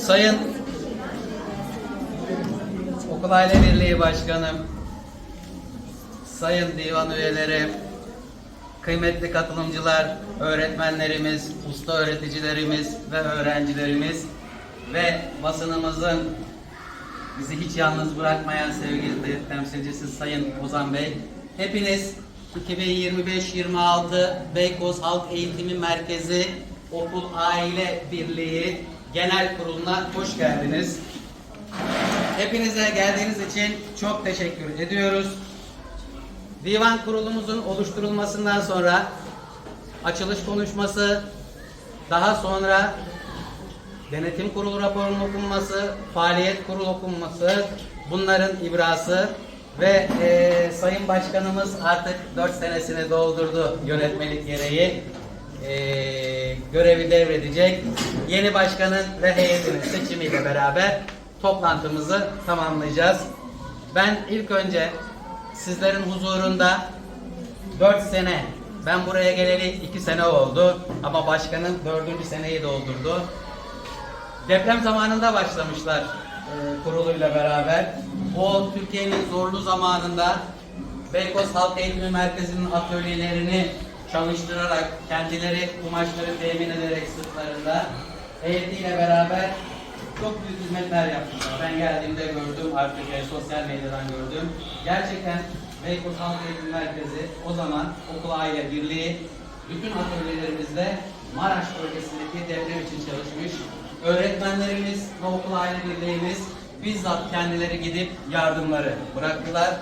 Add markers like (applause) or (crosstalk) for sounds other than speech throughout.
Sayın Okul Aile Birliği Başkanım, Sayın Divan Üyeleri, kıymetli katılımcılar, öğretmenlerimiz, usta öğreticilerimiz ve öğrencilerimiz ve basınımızın bizi hiç yalnız bırakmayan sevgili temsilcisi Sayın Ozan Bey. Hepiniz 2025-26 Beykoz Halk Eğitimi Merkezi Okul Aile Birliği Genel Kurulu'na hoş geldiniz. Hepinize geldiğiniz için çok teşekkür ediyoruz. Divan kurulumuzun oluşturulmasından sonra açılış konuşması, daha sonra denetim kurulu raporunun okunması, faaliyet kurulu okunması, bunların ibrası ve eee, Sayın Başkanımız artık 4 senesini doldurdu yönetmelik gereği. Eee, görevi devredecek. Yeni başkanın ve heyetinin seçimiyle beraber toplantımızı tamamlayacağız. Ben ilk önce sizlerin huzurunda 4 sene, ben buraya geleli 2 sene oldu ama başkanın 4. seneyi doldurdu. Deprem zamanında başlamışlar e, kuruluyla beraber. O Türkiye'nin zorlu zamanında Beykoz Halk Eğitimi Merkezi'nin atölyelerini çalıştırarak, kendileri kumaşları temin ederek sırtlarında heyetiyle beraber çok büyük hizmetler yapmışlar. Ben geldiğimde gördüm, artık e, sosyal medyadan gördüm. Gerçekten Beykoz Halk Eğitim Merkezi o zaman Okul Aile Birliği bütün atölyelerimizde Maraş bölgesindeki deprem için çalışmış. Öğretmenlerimiz ve Okul Aile Birliğimiz bizzat kendileri gidip yardımları bıraktılar.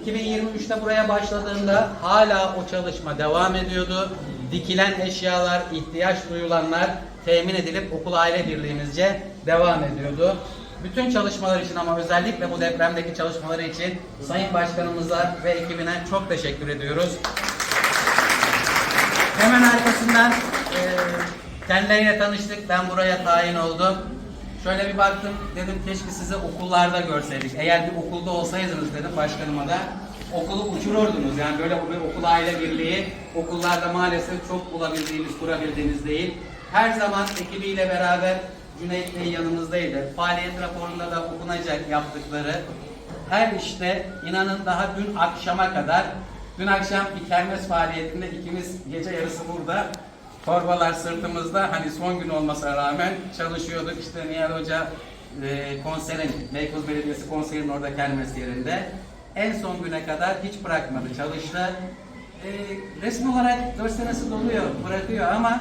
2023'te buraya başladığında hala o çalışma devam ediyordu. Dikilen eşyalar, ihtiyaç duyulanlar temin edilip okul aile birliğimizce devam ediyordu. Bütün çalışmalar için ama özellikle bu depremdeki çalışmaları için Sayın Başkanımıza ve ekibine çok teşekkür ediyoruz. Hemen arkasından e, kendileriyle tanıştık. Ben buraya tayin oldum. Şöyle bir baktım dedim keşke sizi okullarda görseydik. Eğer bir okulda olsaydınız dedim başkanıma da okulu uçururdunuz. Yani böyle bir okul aile birliği okullarda maalesef çok bulabildiğimiz, kurabildiğimiz değil. Her zaman ekibiyle beraber Cüneyt Bey yanımızdaydı. Faaliyet raporunda da okunacak yaptıkları her işte inanın daha dün akşama kadar dün akşam bir kermes faaliyetinde ikimiz gece yarısı burada torbalar sırtımızda hani son gün olmasına rağmen çalışıyorduk işte Nihal Hoca e, konserin Beykoz Belediyesi konserinin orada kermes yerinde en son güne kadar hiç bırakmadı çalıştı e, resmi olarak 4 senesi doluyor bırakıyor ama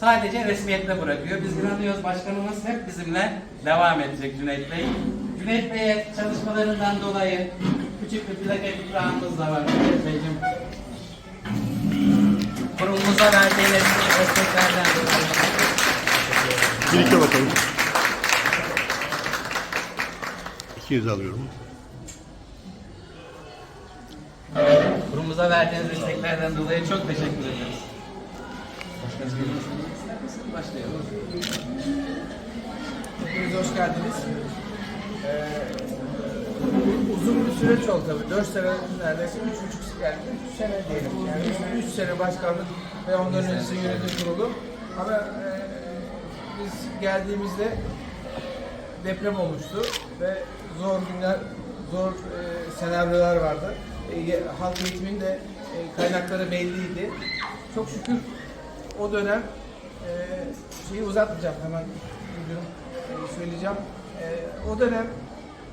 sadece resmiyette bırakıyor. Biz inanıyoruz başkanımız hep bizimle devam edecek Cüneyt Bey. Cüneyt Bey'e çalışmalarından dolayı küçük bir plaket ikramımız da var Cüneyt Beyciğim. Kurumumuza verdiğiniz desteklerden dolayı. Birlikte bakalım. 200 alıyorum. Kurumumuza verdiğiniz desteklerden dolayı çok teşekkür ederiz. Başlayalım. Hepiniz hoş geldiniz. Ee, uzun bir süreç oldu tabii. 4 sene neredeyse 3,5 yani 3 sene diyelim. Yani 3 sene başkanlık ve ondan öncesi yönetim kurulu. Ama e, biz geldiğimizde deprem olmuştu ve zor günler, zor e, senaryolar vardı. E, halk eğitimin de e, kaynakları belliydi. Çok şükür o dönem e, şeyi uzatmayacağım hemen müdürüm e, söyleyeceğim. E, o dönem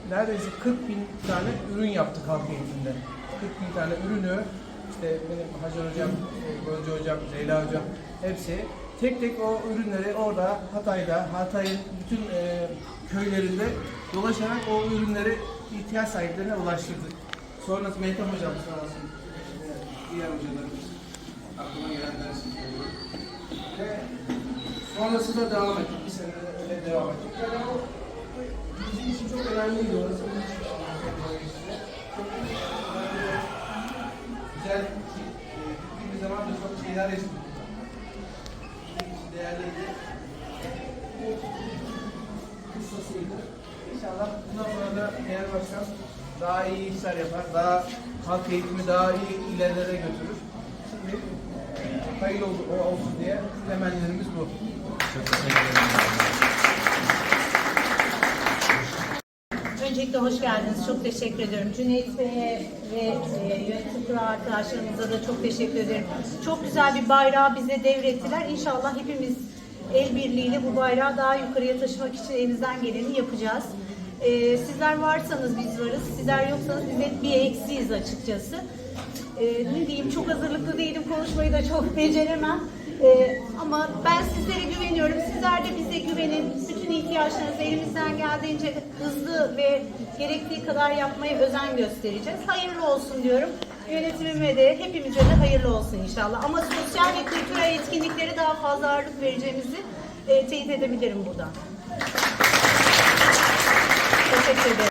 neredeyse 40 bin tane ürün yaptık halk eğitimde. 40 bin tane ürünü işte benim Hacı Hocam, e, Gonca Hocam, Leyla Hocam hepsi tek tek o ürünleri orada Hatay'da, Hatay'ın bütün e, köylerinde dolaşarak o ürünleri ihtiyaç sahiplerine ulaştırdık. Sonrası Mehtap Hocam sağ olsun. Diğer hocalarımız. Aklıma gelenler. Ve sonrasında devam ettik. Bir sene devam ettik. Yani o bizim için çok önemliydi orası. Onun için Çok e, güzel ki e, gittiğimiz zaman da çok şeyler yaşadık. Değerliydi. Bu kıssasıydı. İnşallah bundan sonra da Genel Başkan daha iyi işler yapar, daha halk eğitimi daha iyi ilerlere götürür. Şimdi hayırlı ol- olsun diye temennilerimiz bu. Çok teşekkür ederim. Öncelikle hoş geldiniz. Çok teşekkür ediyorum. Cüneyt Bey'e ve e, yönetim kurulu arkadaşlarımıza da çok teşekkür ederim. Çok güzel bir bayrağı bize devrettiler. İnşallah hepimiz el birliğiyle bu bayrağı daha yukarıya taşımak için elimizden geleni yapacağız. E, sizler varsanız biz varız. Sizler yoksanız biz hep bir eksiyiz açıkçası. E, ne diyeyim çok hazırlıklı değilim. Konuşmayı da çok (laughs) beceremem. E, ama ben sizlere güveniyorum. Sizler de bize güvenin. Bütün ihtiyaçlarınızı elimizden geldiğince hızlı ve gerektiği kadar yapmaya özen göstereceğiz. Hayırlı olsun diyorum. Yönetimime de hepimize de hayırlı olsun inşallah. Ama sosyal ve kültürel etkinliklere daha fazla ağırlık vereceğimizi e, teyit edebilirim buradan. Teşekkür ederim.